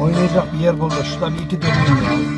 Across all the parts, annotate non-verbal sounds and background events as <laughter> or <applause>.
Oynayacak bir yer bul da şurada bir iki ya.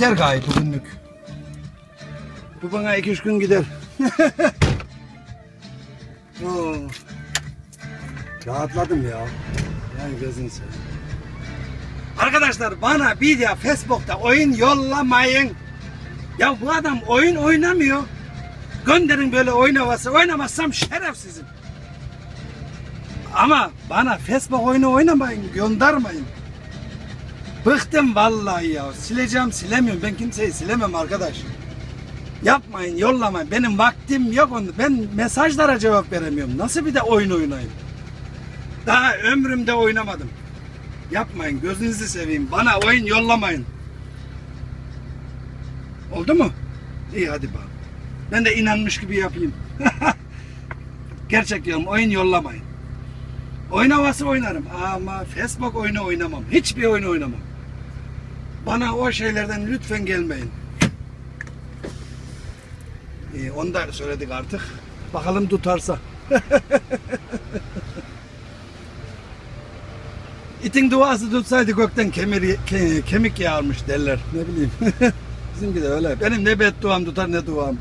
Gider gayet bugünlük. Bu bana iki üç gün gider. <laughs> Oo. Rahatladım ya. Yani gözünü seveyim. Arkadaşlar bana bir ya Facebook'ta oyun yollamayın. Ya bu adam oyun oynamıyor. Gönderin böyle oyun havası. Oynamazsam şerefsizim. Ama bana Facebook oyunu oynamayın, göndermeyin. Bıktım vallahi ya. Sileceğim silemiyorum. Ben kimseyi silemem arkadaş. Yapmayın, yollamayın. Benim vaktim yok onu. Ben mesajlara cevap veremiyorum. Nasıl bir de oyun oynayayım? Daha ömrümde oynamadım. Yapmayın, gözünüzü seveyim. Bana oyun yollamayın. Oldu mu? İyi hadi bak. Ben de inanmış gibi yapayım. <laughs> Gerçek diyorum, oyun yollamayın. Oyun havası oynarım ama Facebook oyunu oynamam. Hiçbir oyun oynamam. Bana o şeylerden lütfen gelmeyin. İyi, onu da söyledik artık. Bakalım tutarsa. <laughs> İtin duası tutsaydı gökten kemir, ke- kemik yağarmış derler. Ne bileyim. <laughs> Bizimki de öyle. Benim ne bedduam tutar ne duam.